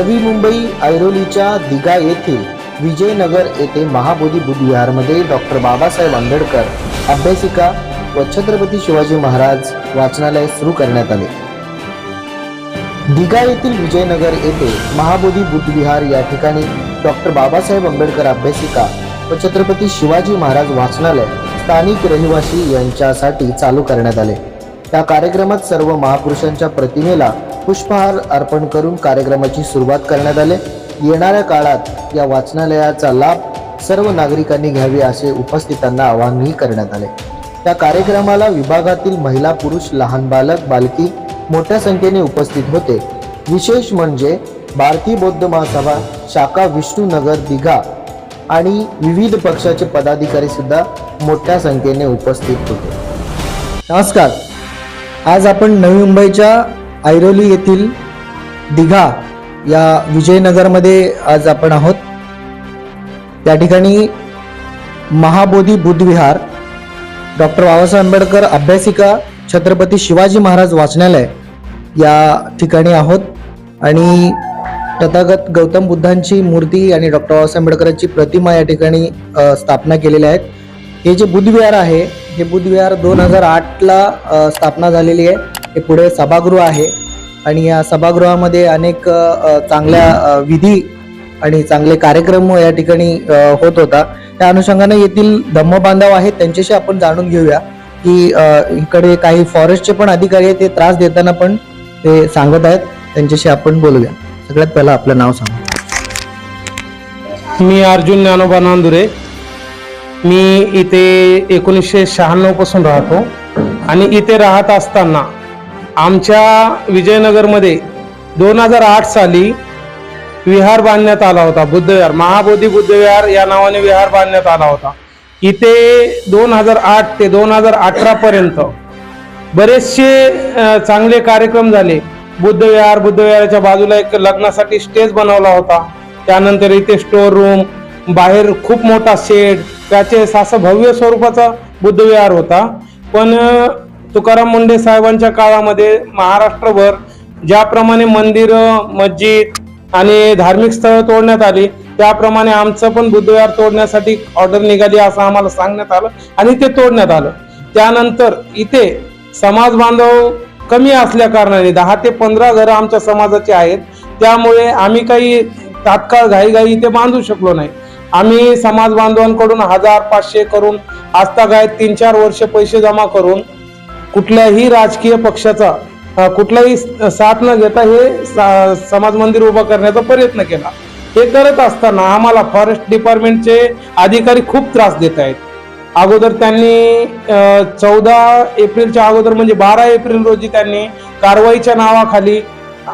नवी मुंबई ऐरोलीच्या दिगा येथील विजयनगर येथे महाबोधी बुधविहारमध्ये डॉक्टर बाबासाहेब आंबेडकर अभ्यासिका व छत्रपती शिवाजी महाराज वाचनालय सुरू करण्यात आले. दिगा येथील विजयनगर येथे महाबोधी बुद्धविहार या ठिकाणी डॉक्टर बाबासाहेब आंबेडकर अभ्यासिका व छत्रपती शिवाजी महाराज वाचनालय स्थानिक रहिवासी यांच्यासाठी चालू करण्यात आले. त्या कार्यक्रमात सर्व महापुरुषांच्या प्रतिमेला पुष्पहार अर्पण करून कार्यक्रमाची सुरुवात करण्यात आले. येणाऱ्या काळात या वाचनालयाचा लाभ सर्व नागरिकांनी घ्यावे असे उपस्थितांना आवाहनही करण्यात आले. त्या कार्यक्रमाला विभागातील महिला पुरुष लहान बालक बालकी मोठ्या संख्येने उपस्थित होते. विशेष म्हणजे भारतीय बौद्ध महासभा शाखा विष्णुनगर दिघा आणि विविध पक्षाचे पदाधिकारी सुद्धा मोठ्या संख्येने उपस्थित होते. नमस्कार. आज आपण नवी मुंबईच्या ऐरोली येथील दिघा या विजयनगरमध्ये आज आपण आहोत. त्या ठिकाणी महाबोधी बुद्धविहार डॉक्टर बाबासाहेब आंबेडकर अभ्यासिका छत्रपती शिवाजी महाराज वाचनालय या ठिकाणी आहोत. आणि तथागत गौतम बुद्धांची मूर्ती आणि डॉक्टर बाबासाहेब आंबेडकरांची प्रतिमा या ठिकाणी स्थापना केलेल्या आहेत. हे जे बुद्धविहार आहे हे बुद्धविहार दोन हजार आठला स्थापना झालेली आहे. हे पुढे सभागृह आहे. आणि या सभागृहामध्ये अनेक चांगल्या विधी आणि चांगले कार्यक्रम या ठिकाणी होत होता. त्या अनुषंगाने येथील धम्म बांधव आहेत त्यांच्याशी आपण जाणून घेऊया की इकडे काही फॉरेस्टचे पण अधिकारी आहेत ते त्रास देताना पण ते सांगत आहेत. त्यांच्याशी आपण बोलूया. सगळ्यात पहिला आपलं नाव सांगा. मी अर्जुन ज्ञानोबा नांदुरे. मी इथे एकोणीसशे शहाण्णवपासून राहतो. आणि इथे राहत असताना आमच्या विजयनगरमध्ये दोन हजार आठ साली विहार बांधण्यात आला होता बुद्धविहार महाबोधी बुद्धविहार या नावाने विहार बांधण्यात आला होता. इथे दोन हजार आठ ते दोन हजार अठरा पर्यंत बरेचसे चांगले कार्यक्रम झाले. बुद्धविहार बुद्धविहाराच्या बाजूला एक लग्नासाठी स्टेज बनवला होता. त्यानंतर इथे स्टोर रूम बाहेर खूप मोठा शेड त्याचे असं भव्य स्वरूपाचा बुद्धविहार होता. पण तुकाराम मुंडे साहेबांच्या काळामध्ये महाराष्ट्रभर ज्याप्रमाणे मंदिरं मस्जिद आणि धार्मिक स्थळं तोडण्यात आली त्याप्रमाणे आमचं पण बुधवार तोडण्यासाठी ऑर्डर निघाली असं आम्हाला सांगण्यात आलं आणि ते तोडण्यात आलं. त्यानंतर इथे समाज बांधव कमी असल्या कारणाने दहा ते पंधरा घरं आमच्या समाजाचे आहेत त्यामुळे आम्ही काही तात्काळ घाईघाई इथे बांधू शकलो नाही. आम्ही समाज बांधवांकडून हजार पाचशे करून आजतागायत तीन चार वर्ष पैसे जमा करून कुठल्याही राजकीय पक्षाचा कुठलाही साथ न घेता हे सा- समाज मंदिर उभं करण्याचा प्रयत्न केला. हे करत असताना आम्हाला फॉरेस्ट डिपार्टमेंटचे अधिकारी खूप त्रास देत आहेत. अगोदर त्यांनी चौदा एप्रिलच्या अगोदर म्हणजे बारा एप्रिल रोजी त्यांनी कारवाईच्या नावाखाली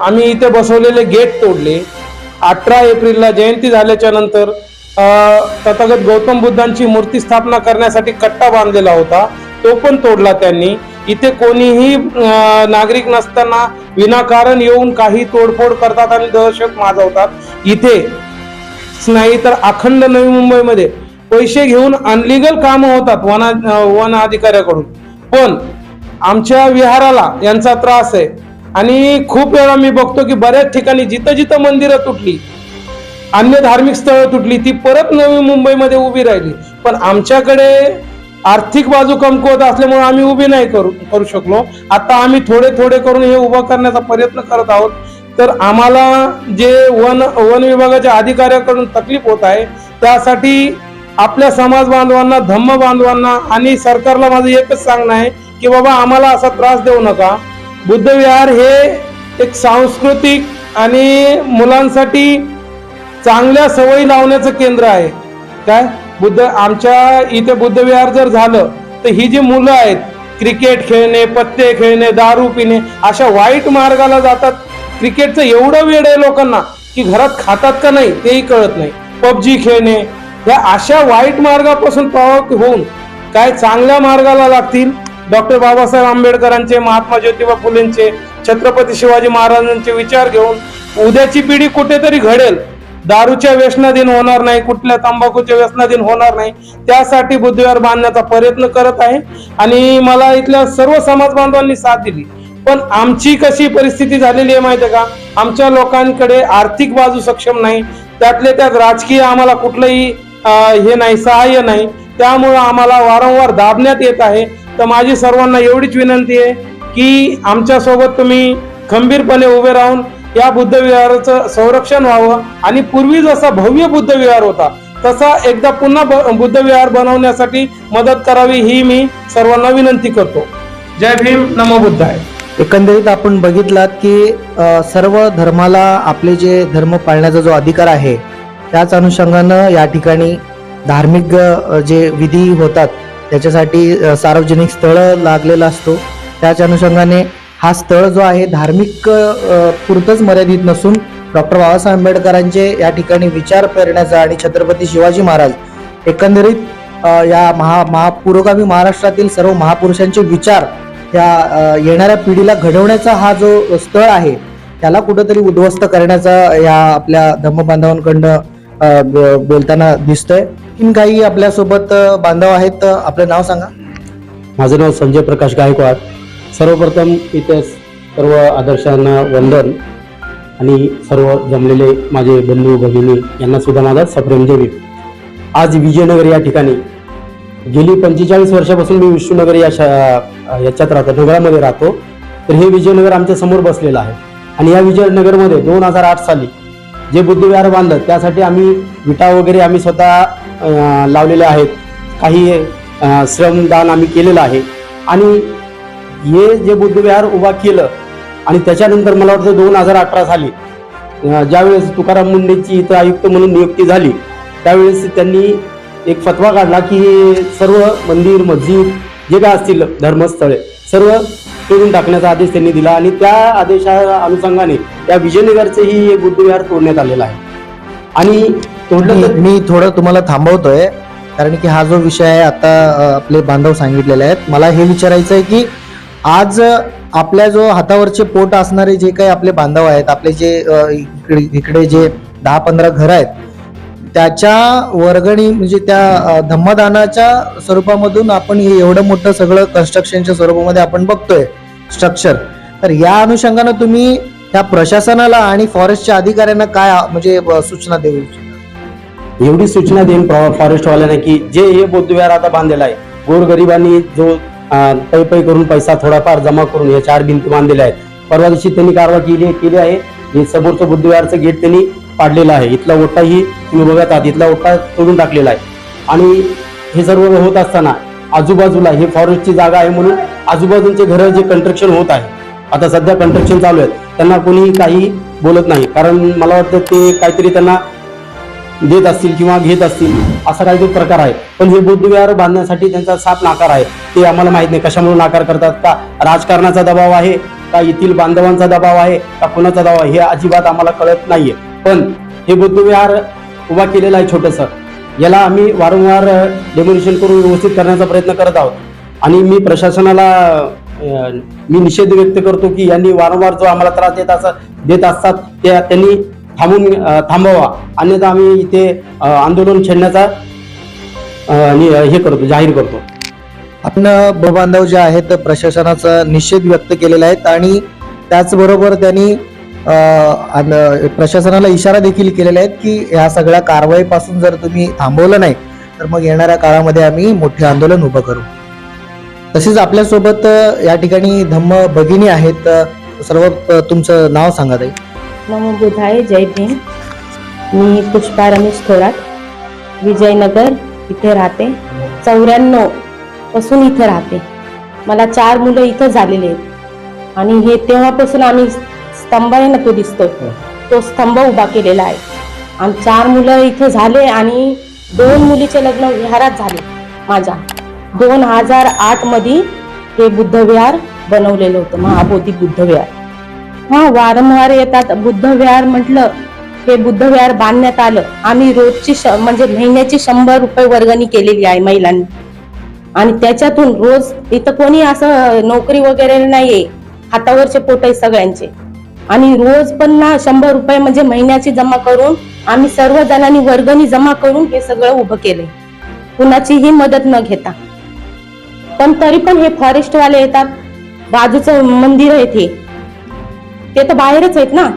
आम्ही इथे बसवलेले गेट तोडले. अठरा एप्रिलला जयंती झाल्याच्यानंतर तथागत गौतम बुद्धांची मूर्ती स्थापना करण्यासाठी कट्टा बांधलेला होता. तो पण तोडला त्यांनी. इथे कोणीही नागरिक नसताना विनाकारण येऊन काही तोडफोड करतात आणि दहशत माजवतात. इथे नाही तर अखंड नवी मुंबईमध्ये पैसे घेऊन अनलिगल कामं होतात वना वन अधिकाऱ्याकडून पण आमच्या विहाराला यांचा त्रास आहे. आणि खूप वेळा मी बघतो की बऱ्याच ठिकाणी जिथं जिथं मंदिरं तुटली अन्य धार्मिक स्थळं तुटली ती परत नवी मुंबईमध्ये उभी राहिली. पण आमच्याकडे आर्थिक बाजू कमकुवत असल्यामुळे आम्ही उभी नाही करू करू शकलो. आता आम्ही थोडे थोडे करून हे उभं करण्याचा प्रयत्न करत आहोत. तर आम्हाला जे वन वन विभागाच्या अधिकाऱ्याकडून तकलीफ होत आहे त्यासाठी आपल्या समाज बांधवांना धम्म बांधवांना आणि सरकारला माझं एकच सांगणं आहे की बाबा आम्हाला असा त्रास देऊ नका. बुद्धविहार हे एक सांस्कृतिक आणि मुलांसाठी चांगल्या सवयी लावण्याचं केंद्र आहे. काय? बुद्ध आमच्या इथे बुद्धविहार जर झालं तर ही जी मुलं आहेत क्रिकेट खेळणे पत्ते खेळणे दारू पिणे अशा वाईट मार्गाला जातात. क्रिकेटचं एवढं वेळ आहे लोकांना की घरात खातात का नाही तेही कळत नाही. पबजी खेळणे या अशा वाईट मार्गापासून प्रभावित होऊन काय चांगल्या मार्गाला लागतील? डॉक्टर बाबासाहेब आंबेडकरांचे महात्मा ज्योतिबा फुलेंचे छत्रपती शिवाजी महाराजांचे विचार घेऊन उद्याची पिढी कुठेतरी घडेल. दारूच्या व्यसनाधीन होणार नाही कुठल्या तंबाखूच्या व्यसनाधीन होणार नाही त्यासाठी बुद्धिवार बांधण्याचा प्रयत्न करत आहे. आणि मला इथल्या सर्व समाज बांधवांनी साथ दिली. पण आमची कशी परिस्थिती झालेली आहे माहिती आहे का? आमच्या लोकांकडे आर्थिक बाजू सक्षम नाही. त्यातले त्यात राजकीय आम्हाला कुठलंही हे नाही सहाय्य नाही. त्यामुळं आम्हाला वारंवार दाबण्यात येत आहे. तर माझी सर्वांना एवढीच विनंती आहे की आमच्यासोबत तुम्ही खंबीरपणे उभे राहून या बुद्धविहाराचं संरक्षण व्हावं. आणि पूर्वी जसा भव्य बुद्ध विहार होता तसा एकदा पुन्हा ब- बनवण्यासाठी मदत करावी ही मी सर्वांना विनंती करतो. जय भीम. नमो बुद्धाय. एकंदरीत आपण बघितलात की सर्व धर्माला आपले जे धर्म पाळण्याचा जो अधिकार आहे त्याच अनुषंगानं या ठिकाणी धार्मिक जे विधी होतात त्याच्यासाठी सार्वजनिक स्थळ लागलेला असतो. त्याच अनुषंगाने हा स्थळ जो आहे धार्मिक पुरतंच पुरतच मर्यादित नसून डॉक्टर बाबासाहेब आंबेडकरांचे या ठिकाणी विचार करण्याचा आणि छत्रपती शिवाजी महाराज एकंदरीत या महा महापुरोगामी महाराष्ट्रातील सर्व महापुरुषांचे विचार या येणाऱ्या पिढीला घडवण्याचा हा जो स्थळ आहे त्याला कुठंतरी उद्ध्वस्त करण्याचा या आपल्या धम्मबांधवांकडनं ब- बोलताना दिसतोय. काही आपल्यासोबत बांधव आहेत. आपलं नाव सांगा. माझं नाव संजय प्रकाश गायकवाड. सर्वप्रथम इथे सर्व आदर्शांना वंदन आणि सर्व जमलेले माझे बंधू भगिनी यांना सुद्धा माझा सप्रेम देवी आज विजयनगर या ठिकाणी गेली पंचेचाळीस वर्षापासून मी विष्णुनगर या याच्यात राहतो नगरामध्ये राहतो. तर हे विजयनगर आमच्यासमोर बसलेलं आहे. आणि या विजयनगरमध्ये दोन हजार आठ साली जे बुद्धविहार बांधलं त्यासाठी आम्ही विटा वगैरे आम्ही स्वतः लावलेले आहेत. काही श्रमदान आम्ही केलेलं आहे. आणि हे जे बुद्धविहार उभा केलं आणि त्याच्यानंतर मला वाटतं दोन हजार अठरा साली ज्यावेळेस तुकाराम मुंडेची इथं आयुक्त म्हणून नियुक्ती झाली त्यावेळेस त्यांनी एक फतवा काढला की हे सर्व मंदिर मस्जिद जे काय असतील धर्मस्थळे सर्व तोडून टाकण्याचा आदेश त्यांनी दिला आणि त्या आदेशा अनुषंगाने या विजयनगरचेही हे बुद्धविहार तोडण्यात आलेलं आहे. आणि तोडलं तर मी थोडं तुम्हाला थांबवतोय कारण की हा जो विषय आहे आता आपले बांधव सांगितलेले आहेत. मला हे विचारायचं आहे की आज आपल्या जो हातावरचे पोट असणारे जे काही आपले बांधव आहेत आपले जे इकडे इकडे जे दहा पंधरा घर आहेत त्याच्या वर्गणी म्हणजे त्या धम्मदानाच्या स्वरूपामधून आपण हे एवढं मोठं सगळं कन्स्ट्रक्शनच्या स्वरूपामध्ये आपण बघतोय स्ट्रक्चर तर या अनुषंगानं तुम्ही त्या प्रशासनाला आणि फॉरेस्टच्या अधिकाऱ्यांना काय म्हणजे सूचना देऊ एवढी सूचना देईन फॉरेस्टवाल्यांना की जे हे बौद्धविहार आता बांधलेलं आहे गोरगरिबांनी जो पै पै करून पैसा थोडाफार जमा करून या चार भिंती बांधलेल्या आहेत. परवा दिवशी त्यांनी कारवाई केली केली आहे. हे समोरचं बुद्धविहारचं गेट त्यांनी पाडलेलं आहे. इथला ओटाही तुम्ही बघत आहात. इथला ओटा तोडून टाकलेला आहे. आणि हे सर्व होत असताना आजूबाजूला हे फॉरेस्टची जागा आहे म्हणून आजूबाजूचे घरं जे कंस्ट्रक्शन होत आहे आता सध्या कंस्ट्रक्शन चालू आहे त्यांना कोणी काही बोलत नाही. कारण मला वाटतं ते काहीतरी त्यांना देत असतील किंवा घेत असतील असा काहीतरी प्रकार आहे. पण हे बुद्धविहार बांधण्यासाठी त्यांचा साप नाकार आहे. ते आम्हाला माहीत नाही कशामुळे नाकार करतात का? राजकारणाचा दबाव आहे का येथील बांधवांचा दबाव आहे का कुणाचा दबाव आहे हे अजिबात आम्हाला कळत नाहीये. पण हे बुद्धविहार उभा केलेला आहे छोटस. याला आम्ही वारंवार डेमोलिशन करून व्यवस्थित करण्याचा प्रयत्न करत आहोत. आणि मी प्रशासनाला मी निषेध व्यक्त करतो की यांनी वारंवार जो आम्हाला त्रास देत असतात देत असतात त्या त्यांनी थांबून थांबवा. अन्यथा आम्ही इथे आंदोलन छेडण्याचा नि- हे करतो जाहीर करतो. आपण भूबांधव जे आहेत प्रशासनाचा निषेध व्यक्त केलेला आहे आणि त्याचबरोबर त्यांनी प्रशासनाला इशारा देखील केलेला आहे की ह्या सगळ्या कारवाईपासून जर तुम्ही थांबवलं नाही तर मग येणाऱ्या काळामध्ये आम्ही मोठे आंदोलन उभं करू. तसेच आपल्यासोबत या ठिकाणी धम्म भगिनी आहेत सर्व तुमचं नाव सांगा ताई. नमो बुद्धाय जय भीम। मी पुष्पा रमेश थोरात विजयनगर इथे राहते. चौऱ्याण्णवपासून इथे राहते. मला चार मुलं इथं झालेले आहेत. आणि हे तेव्हापासून आम्ही स्तंभ आहे ना तो दिसतो तो स्तंभ उभा केलेला आहे. आणि चार मुलं इथे झाले आणि दोन मुलीचे लग्न विहारात झाले. माझ्या दोन हजार आठमध्ये हे बुद्धविहार बनवलेलं होतं. महाबोधी बुद्धविहार. हा वारंवार येतात. बुद्ध विहार म्हटलं हे बुद्ध विहार बांधण्यात आलं. आम्ही रोजची श- म्हणजे महिन्याची शंभर रुपये वर्गणी केलेली आहे महिलांनी. आणि त्याच्यातून रोज इथं कोणी असं नोकरी वगैरे नाहीये. हातावरचे पोट आहे सगळ्यांचे. आणि रोज पण ना शंभर रुपये म्हणजे महिन्याची जमा करून आम्ही सर्व जणांनी वर्गणी जमा करून हे सगळं उभं केलंय. कुणाचीही मदत न घेता. पण तरी पण हे फॉरेस्टवाले येतात. बाजूचं मंदिर आहे ते. ते तर बाहेरच आहेत ना.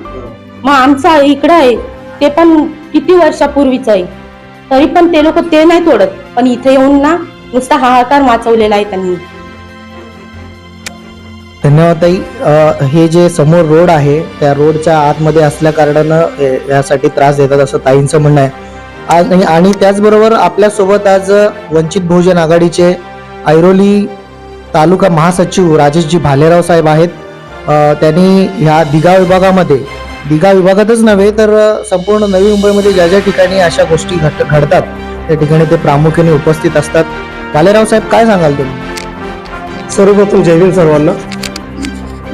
मग आमचा इकडं आहे. ते पण किती वर्षापूर्वीच आहे. तरी पण ते लोक ते नाही तोडत. पण इथे येऊन ना नुसता हाहाकार वाचवलेला आहे त्यांनी. धन्यवाद ताई. अ, हे जे समोर रोड आहे त्या रोडच्या आतमध्ये असल्या कारणानं यासाठी त्रास देतात असं ताईंचं म्हणणं आहे. आज आणि- आणि त्याचबरोबर आपल्यासोबत आज वंचित बहुजन आघाडीचे ऐरोली तालुका महासचिव राजेशजी भालेराव साहेब आहेत. त्यांनी ह्या दिघा विभागामध्ये दिघा विभागातच नव्हे तर संपूर्ण नवी मुंबईमध्ये ज्या ज्या ठिकाणी अशा गोष्टी घट घडतात त्या ठिकाणी ते प्रामुख्याने उपस्थित असतात. भालेराव साहेब काय सांगाल तुम्ही? सर्वप्रथम जय हिंद सर्वांना.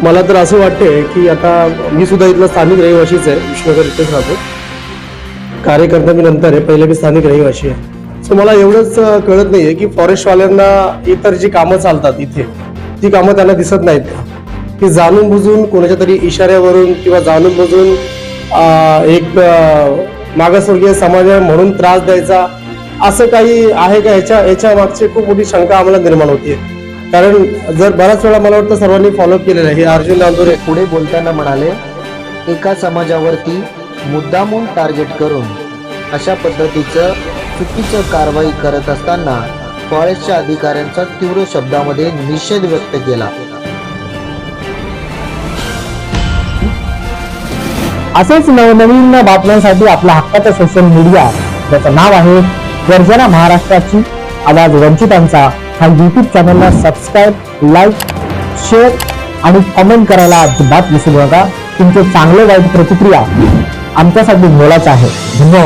मला तर असं वाटते की आता मी सुद्धा इथला स्थानिक रहिवाशीच आहे विष्णुनगर इथेच राहतो. कार्यकर्ता मी नंतर आहे पहिले मी स्थानिक रहिवाशी आहे. सो मला एवढंच कळत कळत नाहीये की फॉरेस्टवाल्यांना इतर जी कामं चालतात इथे ती कामं त्यांना दिसत नाहीत की जाणून बुजून कोणाच्या तरी इशाऱ्यावरून किंवा जाणून बुजून एक मागासवर्गीय समाज म्हणून त्रास द्यायचा असं काही आहे का? याच्या याच्या मागची खूप मोठी शंका आम्हाला निर्माण होते कारण जर बऱ्याच वेळा मला वाटतं सर्वांनी फॉलोअप केलेलं आहे. हे अर्जुन नांदुरे पुढे बोलताना म्हणाले एका समाजावरती मुद्दामून टार्गेट करून अशा पद्धतीचं चुकीचं कारवाई करत असताना फॉरेस्टच्या अधिकाऱ्यांचा तीव्र शब्दामध्ये निषेध व्यक्त केला. असेच नवनवीन बातम्यांसाठी आपला हक्काचा सोशल मीडिया ज्याचं नाव आहे गर्जना महाराष्ट्राची. आवाज वंचितांचा. हा युट्यूब चॅनलला सबस्क्राईब लाईक शेअर आणि कमेंट करायला अजिबात विसरू नका. तुमचे चांगले वाईट प्रतिक्रिया आमच्यासाठी मोलाच्या आहे. धन्यवाद.